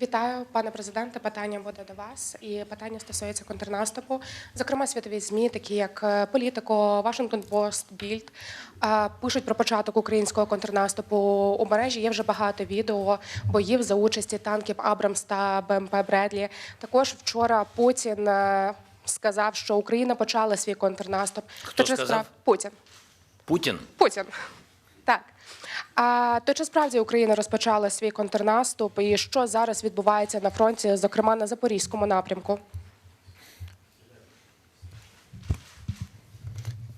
Вітаю, пане президенте. Питання буде до вас, і питання стосується контрнаступу. Зокрема, світові змі, такі як е, Політико, Вашингтон Пост, Більд, е, пишуть про початок українського контрнаступу. У мережі є вже багато відео боїв за участі танків Абрамс та БМП Бредлі. Також вчора Путін е, сказав, що Україна почала свій контрнаступ. Хто сказав? Путін. Путін Путін. Так. А то чи справді Україна розпочала свій контрнаступ, і що зараз відбувається на фронті, зокрема на запорізькому напрямку?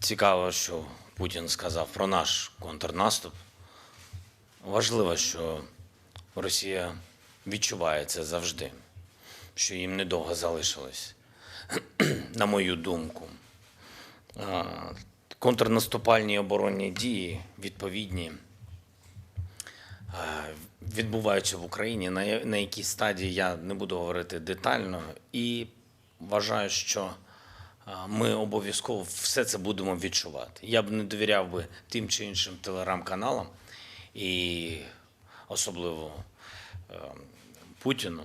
цікаво, що Путін сказав про наш контрнаступ. Важливо, що Росія відчуває це завжди, що їм недовго залишилось, на мою думку. Контрнаступальні оборонні дії відповідні відбуваються в Україні. На якій стадії я не буду говорити детально, і вважаю, що ми обов'язково все це будемо відчувати. Я б не довіряв би тим чи іншим телеграм-каналам і особливо е, Путіну.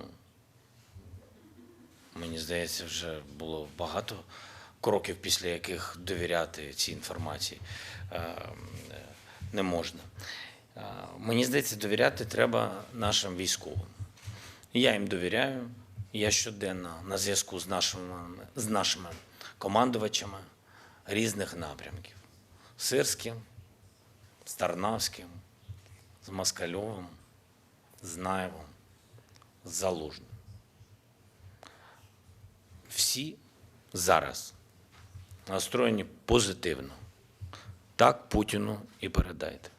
Мені здається, вже було багато кроків, після яких довіряти цій інформації е, не можна. Е, Мені здається, довіряти треба нашим військовим. Я їм довіряю. Я щоденно на зв'язку з нашими, з нашими командувачами різних напрямків: Сирським, з Тарнавським, з Москальовим, з Наєвом, з Залужним. Всі зараз настроєні позитивно. Так Путіну і передайте.